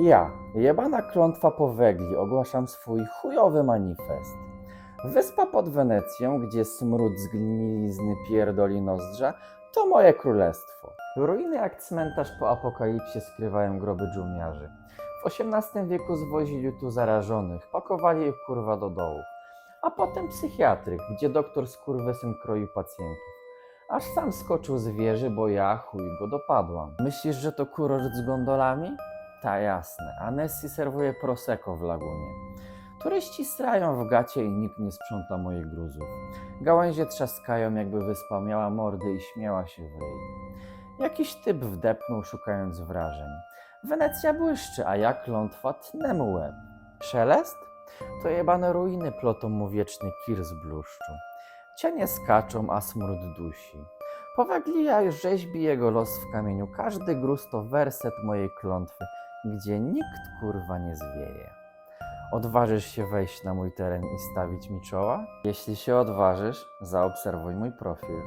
Ja, jebana klątwa powegli, ogłaszam swój chujowy manifest. Wyspa pod Wenecją, gdzie smród z glinizny pierdoli nozdrza, to moje królestwo. Ruiny jak cmentarz po apokalipsie skrywają groby dżumiarzy. W XVIII wieku zwozili tu zarażonych, pakowali ich kurwa do dołów. A potem psychiatryk, gdzie doktor skurwysyn kroił pacjentów. Aż sam skoczył z wieży, bo ja chuj go dopadłam. Myślisz, że to kurort z gondolami? Ta jasne. A serwuje prosecco w lagunie. Turyści srają w gacie i nikt nie sprząta moich gruzów. Gałęzie trzaskają, jakby wyspa miała mordy i śmiała się w ryj. Jakiś typ wdepnął, szukając wrażeń. Wenecja błyszczy, a ja klątwa tnę mu łeb. Szelest? To jebane ruiny plotą mu wieczny kir z bluszczu. Cienie skaczą, a smród dusi. Powaglia rzeźbi jego los w kamieniu. Każdy gruz to werset mojej klątwy, gdzie nikt kurwa nie zwieje. Odważysz się wejść na mój teren i stawić mi czoła? Jeśli się odważysz, zaobserwuj mój profil.